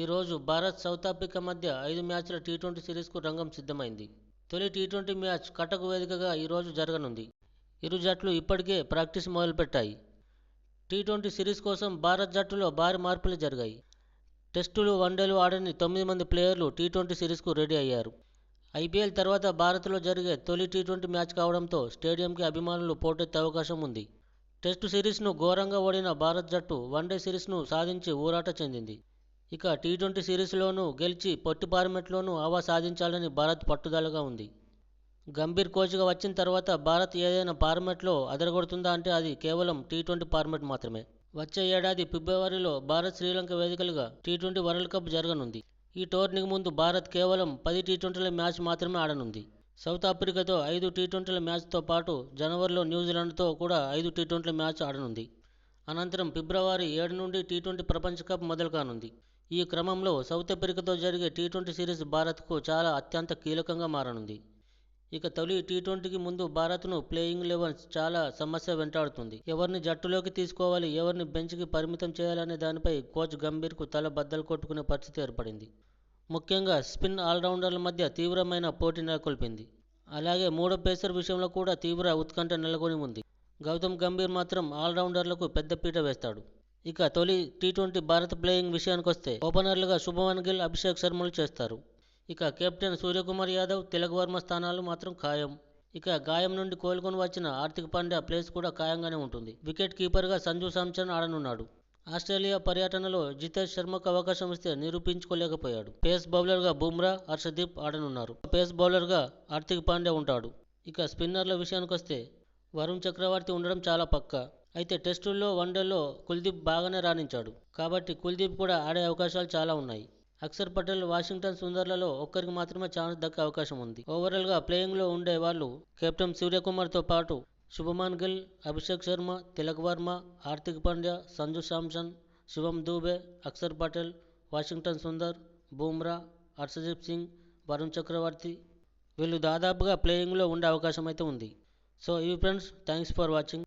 ఈరోజు Bharat south Africa మధ్య ఐదు మ్యాచ్ల టీ ట్వంటీ సిరీస్కు రంగం సిద్ధమైంది. తొలి టీ ట్వంటీ మ్యాచ్ కటకు వేదికగా ఈరోజు జరగనుంది. ఇరు జట్లు ఇప్పటికే ప్రాక్టీస్ మొదలుపెట్టాయి. టీ ట్వంటీ సిరీస్ కోసం భారత్ జట్టులో భారీ మార్పులు జరిగాయి. టెస్టులు వన్డేలు ఆడని తొమ్మిది మంది ప్లేయర్లు టీ ట్వంటీ సిరీస్కు రెడీ అయ్యారు. ఐపీఎల్ తర్వాత భారత్లో జరిగే తొలి టీ ట్వంటీ మ్యాచ్ కావడంతో స్టేడియంకి అభిమానులు పోటెత్తే అవకాశం ఉంది. టెస్టు సిరీస్ను ఘోరంగా ఓడిన భారత్ జట్టు వన్డే సిరీస్ను సాధించి ఊరాట చెందింది. ఇక టీ ట్వంటీ సిరీస్లోనూ గెలిచి పొట్టి ఫార్మెట్లోనూ హవా సాధించాలని భారత్ పట్టుదలగా ఉంది. గంభీర్ కోచ్గా వచ్చిన తర్వాత భారత్ ఏదైనా ఫార్మెట్లో అదరగొడుతుందా అంటే అది కేవలం టీ ట్వంటీ ఫార్మెట్ మాత్రమే. వచ్చే ఏడాది ఫిబ్రవరిలో భారత్ శ్రీలంక వేదికలుగా టీ ట్వంటీ వరల్డ్ కప్ జరగనుంది. ఈ టోర్నీకి ముందు భారత్ కేవలం పది టీ ట్వంటీల మ్యాచ్ మాత్రమే ఆడనుంది. సౌత్ ఆఫ్రికాతో ఐదు టీ ట్వంటీల మ్యాచ్తో పాటు జనవరిలో న్యూజిలాండ్తో కూడా ఐదు టీ ట్వంటీల మ్యాచ్ ఆడనుంది. అనంతరం ఫిబ్రవరి ఏడు నుండి టీ ట్వంటీ ప్రపంచ కప్ మొదలు కానుంది ఈ క్రమంలో సౌత్ ఆఫ్రికాతో జరిగే టీ ట్వంటీ సిరీస్ భారత్కు చాలా అత్యంత కీలకంగా మారనుంది. ఇక తొలి టీ ట్వంటీకి ముందు భారత్ను ప్లేయింగ్ లెవెన్ చాలా సమస్య వెంటాడుతుంది. ఎవరిని జట్టులోకి తీసుకోవాలి ఎవరిని బెంచ్కి పరిమితం చేయాలనే దానిపై కోచ్ గంభీర్కు తల బద్దలు కొట్టుకునే పరిస్థితి ఏర్పడింది. ముఖ్యంగా స్పిన్ ఆల్రౌండర్ల మధ్య తీవ్రమైన పోటీ నెలకొల్పింది. అలాగే మూడో పేసర్ విషయంలో కూడా తీవ్ర ఉత్కంఠ నెలకొని ఉంది. గౌతమ్ గంభీర్ మాత్రం ఆల్రౌండర్లకు పెద్దపీట వేస్తాడు. ఇక తొలి టీ ట్వంటీ భారత్ ప్లేయింగ్ విషయానికి వస్తే ఓపెనర్లుగా శుభమన్ గిల్ అభిషేక్ శర్మలు చేస్తారు. ఇక కెప్టెన్ సూర్యకుమార్ యాదవ్ తిలక్ వర్మ స్థానాలు మాత్రం ఖాయం. ఇక గాయం నుండి కోలుకొని వచ్చిన ఆర్థిక్ పాండ్యా ప్లేస్ కూడా ఖాయంగానే ఉంటుంది. వికెట్ కీపర్గా సంజు శాంసన్ ఆడనున్నాడు. ఆస్ట్రేలియా పర్యటనలో జితేష్ శర్మకు అవకాశం ఇస్తే నిరూపించుకోలేకపోయాడు. పేస్ బౌలర్గా బుమ్రా హర్షదీప్ ఆడనున్నారు. పేస్ బౌలర్గా హార్దిక్ పాండ్యా ఉంటాడు. ఇక స్పిన్నర్ల విషయానికి వస్తే వరుణ్ చక్రవర్తి ఉండడం చాలా పక్క. అయితే టెస్టుల్లో వన్డేల్లో కుల్దీప్ బాగానే రాణించాడు. కాబట్టి కుల్దీప్ కూడా ఆడే అవకాశాలు చాలా ఉన్నాయి. అక్షర్ పటేల్ వాషింగ్టన్ సుందర్లలో ఒక్కరికి మాత్రమే ఛాన్స్ దక్కే అవకాశం ఉంది. ఓవరాల్గా ప్లేయింగ్లో ఉండే వాళ్ళు కెప్టెన్ సూర్యకుమార్తో పాటు శుభమాన్ గిల్ అభిషేక్ శర్మ తిలక్ వర్మ హార్దిక్ పాండ్యా సంజు శాంసన్ శివం దూబే అక్షర్ పటేల్ వాషింగ్టన్ సుందర్ బూమ్రా హర్షదీప్ సింగ్ వరుణ్ చక్రవర్తి వీళ్ళు దాదాపుగా ప్లేయింగ్లో ఉండే అవకాశం అయితే ఉంది. సో ఇవి ఫ్రెండ్స్ థ్యాంక్స్ ఫర్ వాచింగ్.